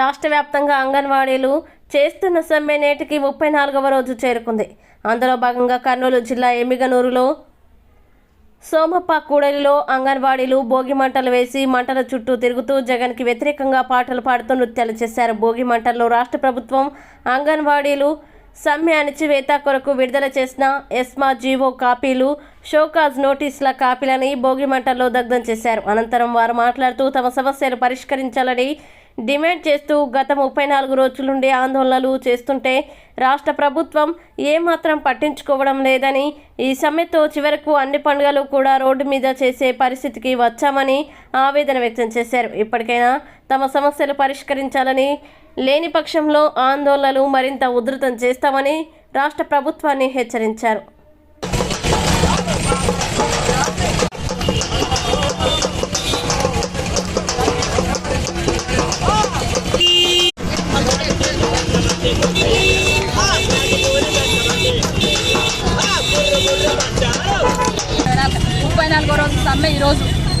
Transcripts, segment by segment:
రాష్ట్ర వ్యాప్తంగా అంగన్వాడీలు చేస్తున్న సమ్మె నేటికి ముప్పై నాలుగవ రోజు చేరుకుంది. అందులో భాగంగా కర్నూలు జిల్లా ఎమ్మిగనూరులో సోమప్ప కూడలిలో అంగన్వాడీలు భోగి మంటలు వేసి మంటల చుట్టూ తిరుగుతూ జగన్కి వ్యతిరేకంగా పాటలు పాడుతూ నృత్యాలు చేశారు. భోగి మంటల్లో రాష్ట్ర ప్రభుత్వం అంగన్వాడీలు సమ్మె అణిచివేత కొరకు విడుదల చేసిన ఎస్మా జీవో కాపీలు షోకాజ్ నోటీసుల కాపీలని భోగి మంటల్లో దగ్ధం చేశారు. అనంతరం వారు మాట్లాడుతూ తమ సమస్యలు పరిష్కరించాలని డిమాండ్ చేస్తూ గత ముప్పై నాలుగు రోజుల నుండి ఆందోళనలు చేస్తుంటే రాష్ట్ర ప్రభుత్వం ఏమాత్రం పట్టించుకోవడం లేదని ఈ సమ్మెతో చివరకు అన్ని పండుగలు కూడా రోడ్డు మీద చేసే పరిస్థితికి వచ్చామని ఆవేదన వ్యక్తం చేశారు. ఇప్పటికైనా తమ సమస్యలు పరిష్కరించాలని లేని పక్షంలో ఆందోళనలు మరింత ఉధృతం చేస్తామని రాష్ట్ర ప్రభుత్వాన్ని హెచ్చరించారు.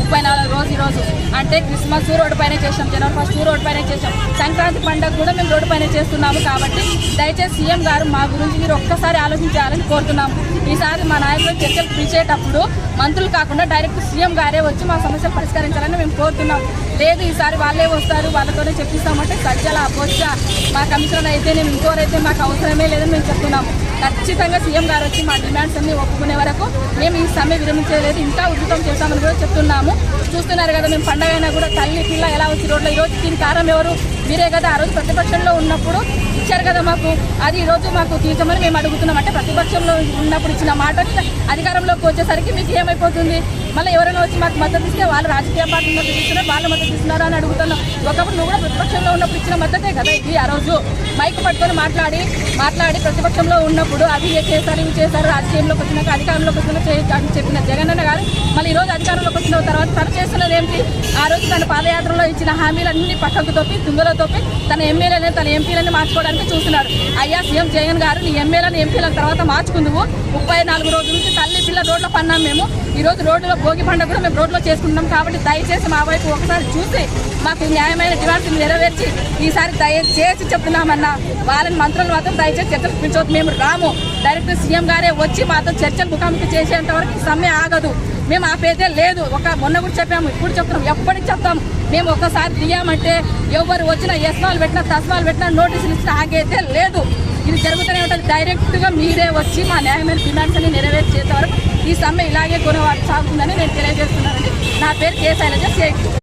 ముప్పై నాలుగు రోజు ఈరోజు రోజు. అంటే క్రిస్మస్ రోడ్డు పైన చేసాం జనవరి ఫస్ట్ రోడ్డు పైన చేసాం సంక్రాంతి పండుగ కూడా మేము రోడ్డు పైన చేస్తున్నాము కాబట్టి దయచేసి సీఎం గారు మా గురించి మీరు ఒక్కసారి ఆలోచించాలని కోరుతున్నాము. ఈసారి మా నాయకులు చర్చలు పిలిచేటప్పుడు మంత్రులు కాకుండా డైరెక్ట్ సీఎం గారే వచ్చి మా సమస్యలు పరిష్కరించాలని మేము కోరుతున్నాం లేదు ఈసారి వాళ్ళే వస్తారు వాళ్ళతోనే చెప్పిస్తామంటే సజ్జల బొచ్చ మా కమిషనర్ అయితే మేము ఇంకోరైతే మాకు అవసరమే లేదని మేము చెప్తున్నాము ఖచ్చితంగా సీఎం గారు వచ్చి మా డిమాండ్స్ అన్ని ఒప్పుకునే వరకు మేము ఈ సమ్మె విరమించలేదు. ఇంకా ఉద్యుతం చేస్తామని కూడా చెప్తున్నాము. చూస్తున్నారు కదా మేము పండగ అయినా కూడా తల్లి పిల్ల ఎలా వచ్చి రోడ్లో ఈరోజు దీనికి కారణం ఎవరు? మీరే కదా ఆ రోజు ప్రతిపక్షంలో ఉన్నప్పుడు ఇచ్చారు కదా మాకు. అది ఈరోజు మాకు తీర్చమని మేము అడుగుతున్నాం. అంటే ప్రతిపక్షంలో ఉన్నప్పుడు ఇచ్చిన మాట అధికారంలోకి వచ్చేసరికి మీకు ఏమైపోతుంది? మళ్ళీ ఎవరైనా వచ్చి మాకు మద్దతు ఇస్తే వాళ్ళు రాజకీయ పార్టీ మద్దతు ఇస్తున్నారు? వాళ్ళు మద్దతు ఇస్తున్నారు అని అడుగుతున్నాం. ఒకప్పుడు నువ్వు కూడా ప్రతిపక్షంలో ఉన్నప్పుడు ఇచ్చిన మద్దతే కదా ఇది ఆ రోజు. మైక్ పట్టుకొని మాట్లాడి మాట్లాడి ప్రతిపక్షంలో ఉన్నప్పుడు అది చేశారు ఇవి చేశారు రాజకీయంలోకి వచ్చినాక అధికారంలోకి వచ్చిన అని చెప్పిన జగన్ అన్న గారు మళ్ళీ ఈ రోజు అధికారంలోకి వచ్చిన తర్వాత తను చేస్తున్నది ఏంటి? ఆ రోజు తన పాదయాత్రలో ఇచ్చిన హామీలన్నీ పక్కకు తొప్పి తుంగలో తోపి తన ఎమ్మెల్యేని తన ఎంపీలని మార్చుకోవడానికి చూస్తున్నాడు. అయ్యా సీఎం జగన్ గారు నీ ఎమ్మెల్యేని ఎంపీల తర్వాత మార్చుకుందువు. ముప్పై నాలుగు రోజుల నుంచి తల్లి పిల్ల రోడ్లో పన్నాం మేము. ఈ రోజు రోడ్లో భోగి పండుగ కూడా మేము రోడ్లో చేసుకుంటున్నాం కాబట్టి దయచేసి మా వైపు ఒకసారి చూసి మాకు న్యాయమైన డిమాండ్స్ నెరవేర్చి ఈసారి దయచేసి చెప్తున్నామన్నా. వాళ్ళని మంత్రులు మాత్రం దయచేసి చర్చలు పిలిచవద్దు మేము రాము. డైరెక్ట్ సీఎం గారే వచ్చి మాతో చర్చలు ముఖాముఖి చేసేంత వరకు సమ్మె ఆగదు. మేము ఆపేదే లేదు. ఒక మొన్న కూడా చెప్పాము ఇప్పుడు చెప్తున్నాం ఎప్పటికి చెప్తాం. మేము ఒకసారి తీయమంటే ఎవరు వచ్చినా ఎస్మాలు పెట్టినా తస్మాలు పెట్టినా నోటీసులు ఇచ్చినా ఆగైతే లేదు. ఇది జరుగుతూనే ఉంటుంది. డైరెక్ట్గా మీరే వచ్చి మా న్యాయమైన డిమాండ్స్ అన్ని నెరవేర్చేంత వరకు ఈ సమ్మె ఇలాగే కొనవాడు సాగుతుందని నేను తెలియజేస్తున్నానండి. నా పేరు కే శైలజ సేక్